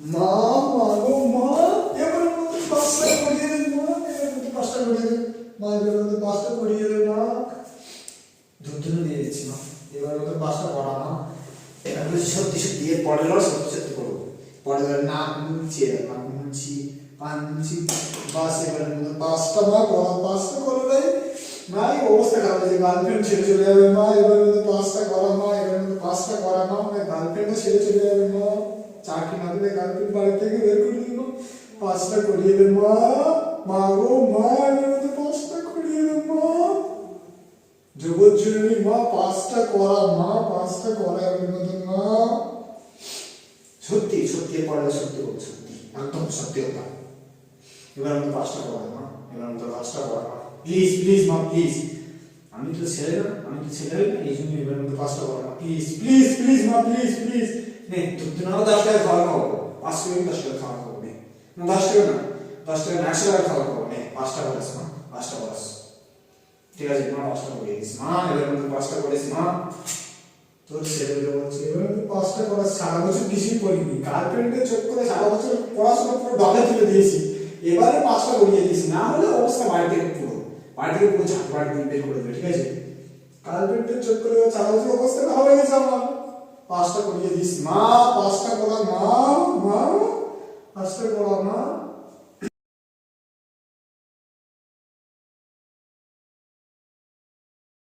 মা মা গো, মা, এবার মধ্যে পাঁচটা করিয়ে দেন মা মধ্যে পাঁচটা করিয়ে দেন মা, এবার মধ্যে পাঁচটা করিয়ে দেন মা। দুধ দিয়ে দিচ্ছি মা। এবার মধ্যে পাঁচটা করা, মা। এবার বলছি সত্যি সত্যি এর পরের বার সত্যি সত্যি করব। পরে এবার নাক এবার নাক মুছছি কান মুছছি বাস, এবার মধ্যে পাঁচটা, মা করা পাঁচটা করে দেয়। মা, এই অবস্থা খারাপ হয়েছে গার্লফ্রেন্ড ছেড়ে চলে যাবে, মা। এবার মধ্যে পাঁচটা করা মা। এবার মধ্যে পাঁচটা করা, মা। আমার গার্লফ্রেন্ডও ছেড়ে চলে যাবে, মা। চাকরি না দিলে গার্লফ্রেন্ড বাড়ি থেকে বের করে দিব পাঁচটা করিয়ে দে মা মা গো, মা মধ্যে পাঁচটা করিয়ে দে মা। যুবজনী মা, পাঁচটা করা, মা, পাঁচটা করা। মধ্যে মা, সত্যি সত্যি বার সত্যি করব সত্যি, একদম সত্যি কথা। এবার আমি পাঁচটা করা, মা, এবার আমি তো পাঁচটা করা প্লিজ প্লিজ মা প্লিজ আমি তো ছেলে না, আমি তো ছেলে না, এই জন্য এবার আমি পাঁচটা করা, মা। প্লিজ প্লিজ প্লিজ মা প্লিজ প্লিজ দশ টাকা খাওয়া খাব নে না দশ টাকা না দশ টাকা না একশো টাকা খাওয়া খাব নে পাঁচটা করাস মা পাঁচটা করাস ঠিক আছে মা পাঁচটা করে দিস মা এবার মধ্যে পাঁচটা করিস মা তোর ছেলেগুলো বলছে এবার আমি পাঁচটা করা সারা বছর কিছুই করিনি গার্লফ্রেন্ডের চোখ করে সারা বছর পড়াশোনা পুরো ডবে তুলে দিয়েছি এবারে পাঁচটা করিয়ে দিয়েছি না হলে অবস্থা বাড়ি থেকে পুরো বাড়ি থেকে পুরো ঝাঁক বাড়ি দিয়ে বের করে দেবে ঠিক আছে গার্লফ্রেন্ডের চোখ করে সারা বছর অবস্থা ভালো হয়ে গেছে পাঁচটা করিয়ে দিস। মা পাঁচটা করা